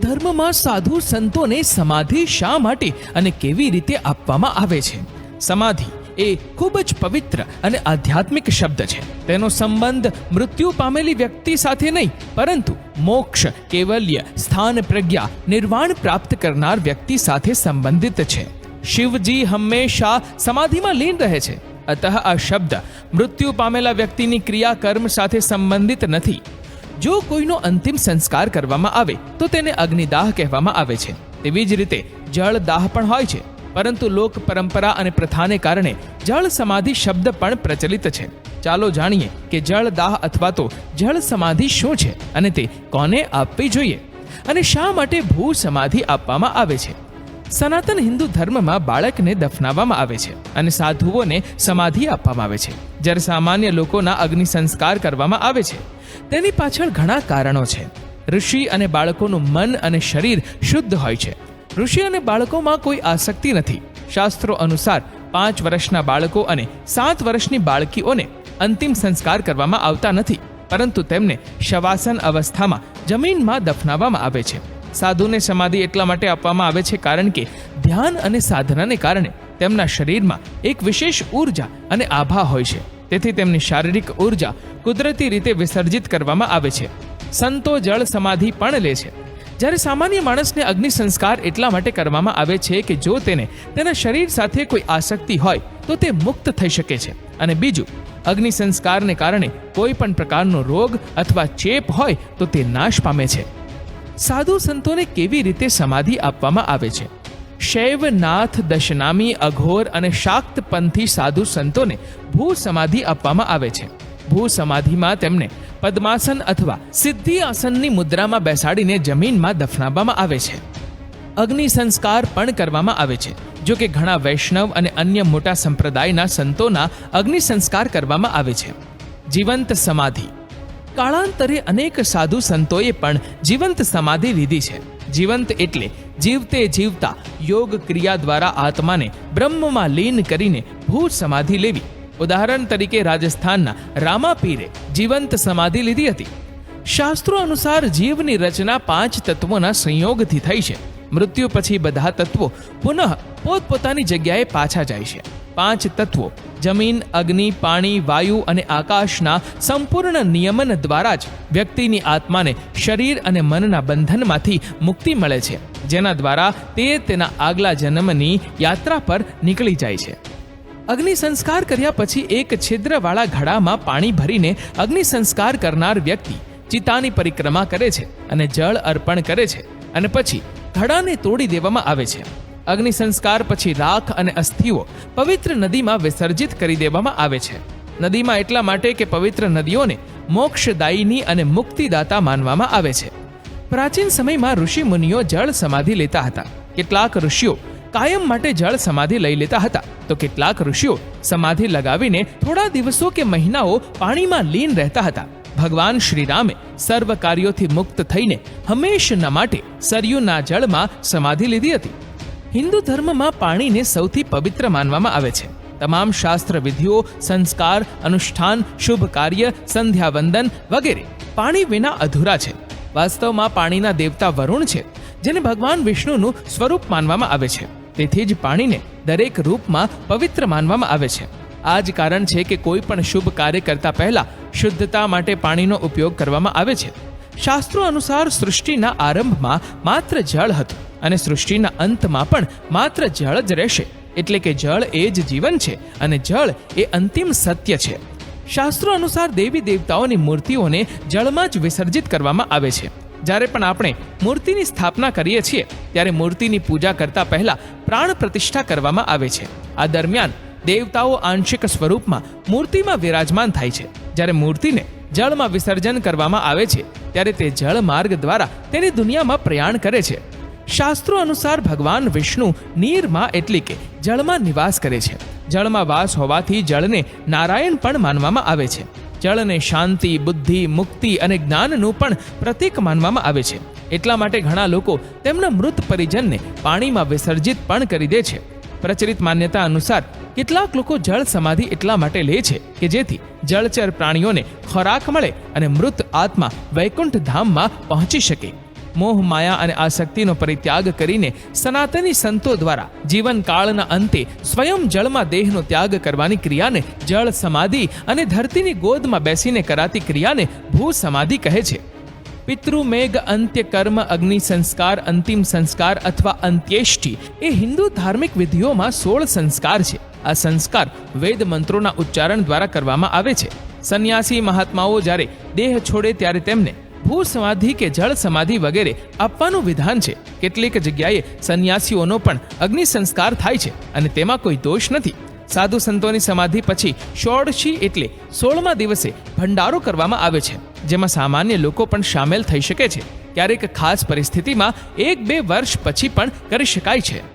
ધર્મમાં સાધુ સંતોને સમાધિ શા માટે અને કેવી રીતે આપવામાં આવે છે? સમાધિ એ ખૂબ જ પવિત્ર અને આધ્યાત્મિક શબ્દ છે. તેનો સંબંધ મૃત્યુ પામેલી વ્યક્તિ સાથે નહીં, પરંતુ મોક્ષ, કેવલ્ય, સ્થાન પ્રજ્ઞા, નિર્વાણ પ્રાપ્ત કરનાર વ્યક્તિ સાથે સંબંધિત છે. શિવજી હંમેશા સમાધિમાં લીન રહે છે. અતઃ આ શબ્દ મૃત્યુ પામેલા વ્યક્તિની ક્રિયા કર્મ સાથે સંબંધિત નથી. જો કોઈનો અંતિમ સંસ્કાર કરવામાં આવે, તો તેને અગ્નિદાહ કહેવામાં આવે છે. તેવી જ રીતે જળ દાહ પણ હોય છે, પરંતુ લોક પરંપરા અને પ્રથાને કારણે જળ સમાધિ શબ્દ પણ પ્રચલિત છે. ચાલો જાણીએ કે જળ દાહ અથવા તો જળ સમાધિ શું છે અને તે કોને આપવી જોઈએ અને શા માટે ભૂ સમાધિ આપવામાં આવે છે? સનાતન હિન્દુ ધર્મમાં બાળકને દફનાવવામાં આવે છે અને સાધુઓને સમાધિ આપવામાં આવે છે. જ્યારે સામાન્ય લોકોના અગ્નિ સંસ્કાર કરવામાં આવે છે. તેની પાછળ ઘણા કારણો છે. ઋષિ અને બાળકોનું મન અને શરીર શુદ્ધ હોય છે. ઋષિ અને બાળકોમાં કોઈ આસક્તિ નથી. શાસ્ત્રો અનુસાર પાંચ વર્ષના બાળકો અને સાત વર્ષની બાળકીઓને અંતિમ સંસ્કાર કરવામાં આવતા નથી. પરંતુ તેમને શવાસન અવસ્થામાં જમીનમાં દફનાવવામાં આવે છે. સાધુને સમાધિ એટલા માટે આપવામાં આવે છે કારણ કે ધ્યાન અને સાધનાને કારણે તેમના શરીરમાં એક વિશેષ ઊર્જા અને આભા હોય છે. તેથી તેમની શારીરિક ઊર્જા કુદરતી રીતે વિસર્જિત કરવામાં આવે છે. સંતો જળ સમાધિ પણ લે છે. જ્યારે સામાન્ય માણસને અગ્નિ સંસ્કાર એટલા માટે કરવામાં આવે છે કે જો તેને તેના શરીર સાથે કોઈ આસક્તિ હોય, તો તે મુક્ત થઈ શકે છે. અને બીજું, અગ્નિ સંસ્કારને કારણે કોઈ પણ પ્રકારનો રોગ અથવા ચેપ હોય, તો તે નાશ પામે છે. સાધુ સંતોને કેવી રીતે સમાધિ આપવામાં આવે છે? શૈવનાથ દશનામી અઘોર અને શાક્ત પંથી સાધુ સંતોને ભૂ સમાધિ આપવામાં આવે છે. ભૂ સમાધિમાં તેમને પદ્માસન અથવા સિદ્ધિ આસનની મુદ્રામાં બેસાડીને જમીનમાં દફનાવવામાં આવે છે. અગ્નિ સંસ્કાર પણ કરવામાં આવે છે, જો કે ઘણા વૈષ્ણવ અને અન્ય મોટા સંપ્રદાયના સંતોના અગ્નિ સંસ્કાર કરવામાં આવે છે. જીવંત સમાધિ કાળાંતરે અનેક સાધુ સંતોએ પણ જીવંત સમાધિ લીધી છે. જીવંત એટલે જીવતે જીવતા યોગ ક્રિયા દ્વારા આત્માને બ્રહ્મમાં લીન કરીને ભૂ સમાધિ લેવી. ઉદાહરણ તરીકે રાજસ્થાનના રામાપીરે જીવંત સમાધિ લીધી હતી. શાસ્ત્રો અનુસાર જીવની રચના પાંચ તત્વોના સંયોગથી થઈ છે. મૃત્યુ પછી બધા તત્વો પુનઃ પોતપોતાની જગ્યાએ પાછા જાય છે. પાંચ તત્વો, જમીન, અગ્નિ, પાણી, વાયુ અને આકાશના સંપૂર્ણ નિયમન દ્વારા જ વ્યક્તિની આત્માને શરીર અને મનના બંધનમાંથી મુક્તિ મળે છે, જેના દ્વારા તે તેના આગલા જન્મની યાત્રા પર નીકળી જાય છે. અગ્નિ સંસ્કાર કર્યા પછી એક છિદ્રવાળા ઘડામાં પાણી ભરીને અગ્નિ સંસ્કાર કરનાર વ્યક્તિ ચિતાની પરિક્રમા કરે છે અને જળ અર્પણ કરે છે અને પછી ઘડાને તોડી દેવામાં આવે છે. અગ્નિ સંસ્કાર પછી રાખ અને અસ્થિઓ પવિત્ર નદીમાં વિસર્જિત કરી દેવામાં આવે છે. નદીમાં એટલા માટે કે પવિત્ર નદીઓને મોક્ષદાયીની અને મુક્તિદાતા માનવામાં આવે છે. પ્રાચીન સમયમાં ઋષિ મુનિઓ જળ સમાધિ લેતા હતા. કેટલાક ઋષિઓ કાયમ માટે જળ સમાધિ લઈ લેતા હતા. તો કેટલાક ઋષિઓ સમાધિ લગાવીને થોડા દિવસો કે મહિનાઓ પાણીમાં લીન રહેતા હતા. ભગવાન શ્રીરામે સર્વ કાર્યોથી મુક્ત થઈને હંમેશના માટે સરયુના જળમાં સમાધિ લીધી હતી. હિન્દુ ધર્મમાં પાણીને સૌથી પવિત્ર માનવામાં આવે છે. તમામ શાસ્ત્ર વિધિઓ, સંસ્કાર, અનુષ્ઠાન, શુભ કાર્ય, સંધ્યાવંદન વગેરે પાણી વિના અધૂરા છે. વાસ્તવમાં પાણીના દેવતા વરુણ છે, જેને ભગવાન વિષ્ણુનું સ્વરૂપ માનવામાં આવે છે. તેથી જ પાણીને દરેક રૂપમાં પવિત્ર માનવામાં આવે છે. આ જ કારણ છે કે કોઈ પણ શુભ કાર્ય કરતા પહેલા શુદ્ધતા માટે પાણીનો ઉપયોગ કરવામાં આવે છે. શાસ્ત્રો અનુસાર સૃષ્ટિના આરંભમાં માત્ર જળ હતું. અને સૃષ્ટિના અંતમાં પણ માત્ર જળ જ રહેશે. એટલે કે જળ એ જ જીવન છે અને જળ એ અંતિમ સત્ય છે. શાસ્ત્રો અનુસાર દેવી દેવતાઓની મૂર્તિઓને જળમાં જ વિસર્જિત કરવામાં આવે છે. જ્યારે પણ આપણે મૂર્તિની સ્થાપના કરીએ છીએ, ત્યારે મૂર્તિની પૂજા કરતા પહેલા પ્રાણ પ્રતિષ્ઠા કરવામાં આવે છે. આ દરમિયાન દેવતાઓ આંશિક સ્વરૂપમાં મૂર્તિમાં વિરાજમાન થાય છે. જ્યારે મૂર્તિને જળમાં વિસર્જન કરવામાં આવે છે, ત્યારે તે જળ માર્ગ દ્વારા તેની દુનિયામાં પ્રયાણ કરે છે. શાસ્ત્રો અનુસાર ભગવાન વિષ્ણુ નીરમાં એટલે કે જળમાં નિવાસ કરે છે. જળમાં વાસ હોવાથી જળને નારાયણ પણ માનવામાં આવે છે. જળને શાંતિ, બુદ્ધિ, મુક્તિ અને જ્ઞાનનું પણ પ્રતીક માનવામાં આવે છે. એટલા માટે ઘણા લોકો તેમના મૃત પરિજનને પાણીમાં વિસર્જિત પણ કરી દે છે. પ્રચલિત માન્યતા અનુસાર કેટલાક લોકો જળ સમાધિ એટલા માટે લે છે કે જેથી જળચર પ્રાણીઓને ખોરાક મળે અને મૃત આત્મા વૈકુંઠ ધામમાં પહોંચી શકે. મોહ, માયા અને આસક્તિનો પરિત્યાગ કરીને સનાતની સંતો દ્વારા જીવનકાળના અંતે સ્વયં જળમાં દેહનો ત્યાગ કરવાની ક્રિયાને જળ સમાધિ અને ધરતીની ગોદમાં બેસીને કરાતી ક્રિયાને ભૂ સમાધિ કહે છે. પિતૃમેઘ અંત્ય કર્મ અગ્નિ સંસ્કાર અંતિમ સંસ્કાર અથવા અંત્યેષ્ટિ એ હિન્દુ ધાર્મિક વિધિઓમાં સોળ સંસ્કાર છે. આ સંસ્કાર વેદ મંત્રોના ઉચ્ચારણ દ્વારા કરવામાં આવે છે. સંન્યાસી મહાત્માઓ જ્યારે દેહ છોડે ત્યારે તેમને ભૂ સમાધિ કે જળ સમાધિ વગેરે આપવાનું વિધાન છે. કેટલીક જગ્યાએ સંન્યાસીઓનો પણ અગ્નિ સંસ્કાર થાય છે અને તેમાં કોઈ દોષ નથી. સાધુ સંતોની સમાધિ પછી ષોડશી એટલે સોળમા દિવસે ભંડારો કરવામાં આવે છે, જેમાં સામાન્ય લોકો પણ સામેલ થઈ શકે છે. ક્યારેક ખાસ પરિસ્થિતિમાં એક બે વર્ષ પછી પણ કરી શકાય છે.